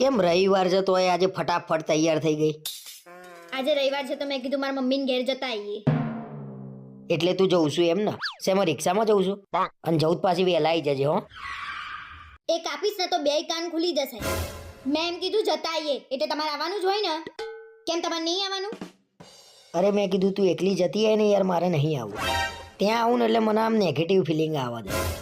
કેમ રવિવાર છે તોય આજે ફટાફટ તૈયાર થઈ ગઈ. આજે રવિવાર છે તો મેં કીધું મારા મમ્મીને ઘેર જતા આવીએ. એટલે તું જઉં છું એમ ને? શેમાં રિક્ષામાં જઉં છું? અને જવું પાછી વહેલા આવી જજે હો. એ કાપીશ ને તો બે કાન ખુલી જશે. મેં એમ કીધું જતા આવીએ. એટલે તમારે આવવાનું જ હોય ને? કેમ તમારે નહીં આવવાનું? અરે મેં કીધું તું એકલી જતી હોય ને યાર મારે નહીં આવવું. ત્યાં આવું ને એટલે મને આમ નેગેટિવ ફિલિંગ આવવા તમારા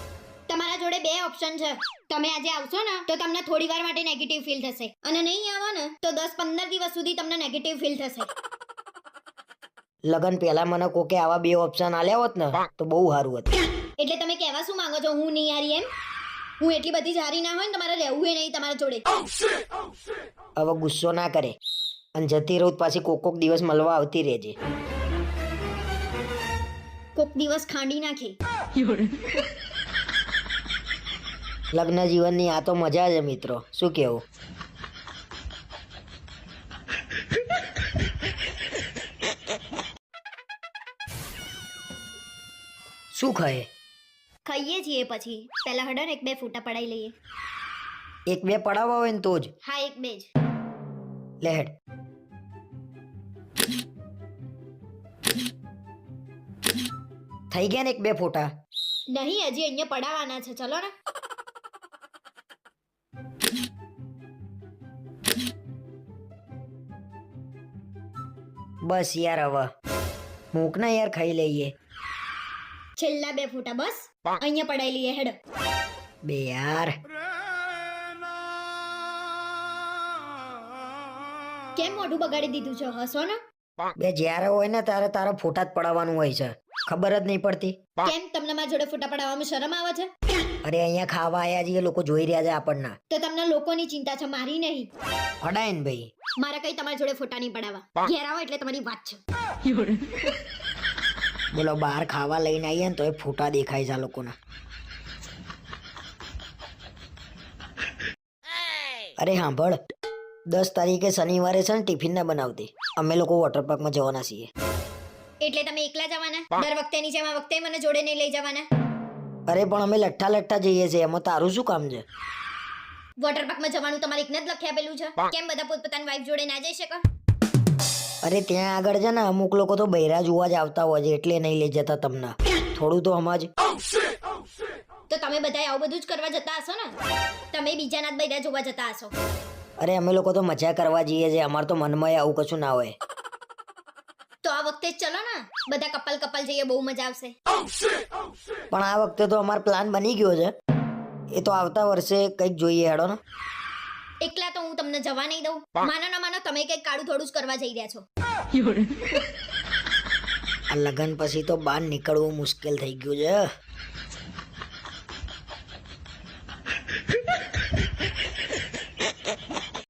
જોડે બે ઓપ્શન છે. તમે આજે આવશો ને તો તમને થોડી વાર માટે નેગેટિવ ફીલ થશે. અને નહીં આવો ને તો દસ પંદર દિવસ સુધી તમને નેગેટિવ ફીલ થશે. લગન પહેલા મને કોકે આવા બે ઓપ્શન આલ્યા હોત ને તો બહુ સારું હતું. એટલે તમે કહેવા શું માંગો છો? હું નહીં હારી એમ? હું એટલી બધી જારી ના હોય ને તમારે રહેવું નહીં તમારા જોડે. હવે ગુસ્સો ના કરે. અને જતી રહું પાછી કોક કોક દિવસ મળવા આવતી રહેજે. કોક દિવસ ખાંડી નાખે. લગ્ન જીવનની આ તો મજા છે મિત્રો. શું કેવું? શું ખાય? ખાઈએ છીએ પછી. પહેલા હડો ને એક બે ફૂટા પડાઈ લઈએ. એક બે પડાવવા હોય ને તો જ. હા એક બે જ. લે હેડ. થઈ ગયા ને એક બે ફોટા? નહીં હજી અહીંયા પડાવવાના છે. ચલો ને. બસ યાર હવે. મૂક ના યાર ખાઈ લઈએ. છેલ્લા બે ફૂટા બસ. અહીંયા પડાઈ લઈએ હેડ. બે યાર. કેમ મોઢું બગાડી દીધું છે હસો ને? બે જ્યારે હોય ને ત્યારે તારે ફોટા જ પડાવવાનું હોય છે. ખબર જ નહીં પડતી. કેમ તમને મારા જોડે ફોટા પડાવવામાં શરમ આવે છે? અરે અહીંયા ખાવા આયા છીએ લોકો જોઈ રહ્યા છે આપણને. તો તમને લોકોની ચિંતા છે મારી નહીં. પડાય ને ભાઈ. મારે કઈ તમારા જોડે ફોટા નહીં પડાવવા. ઘેર આવો એટલે તમારી વાત છે. બોલો બહાર ખાવા લઈને આવીએ ને તો એ ફોટા દેખાય છે આ લોકોના. અરે સાંભળ દસ તારીખે શનિવારે છે ને ટિફિન ના બનાવતી. અમે લોકો વોટર પાર્કમાં જવાના છીએ. એટલે તમે એકલા જવાના? દર વખતેની જેમ આ વખતે મને જોડે નહીં લઈ જવાના? અરે પણ અમે લઠ્ઠા લઠ્ઠા જઈએ છીએ. એમાં તારું શું કામ છે? વોટર પાર્કમાં જવાનું તમારે એકને જ લખી આપેલું છે. કેમ બધા પોતપોતાની વાઈફ જોડે ના જઈ શકો? અરે ત્યાં આગળ છે ને અમુક લોકો તો બૈરા જોવા જ આવતા હોય છે એટલે નહીં લઈ જતા તમને. થોડું તો સમજ તો તમે બધા આવું બધું જ કરવા જતા હશો ને? તમે બીજાના જ બૈરા જોવા જતા હશો. અરે અમે લોકો તો મજા કરવા જઈએ છીએ અમાર તો મનમાં આવું કશું ના હોય. તો આ વખતે જ ચલો ને. બધા કપલ કપલ જઈએ બહુ મજા આવશે. પણ આ વખતે તો અમારો પ્લાન બની ગયો છે. એ તો આવતા વર્ષે કંઈક જોઈએ હેડો ને. એકલા તો હું તમને જવા નહીં દઉં. માનો ના માનો તમે કંઈક કાળું થોડું જ કરવા જઈ રહ્યા છો. આ લગ્ન પછી તો બહાર નીકળવું મુશ્કેલ થઈ ગયું છે.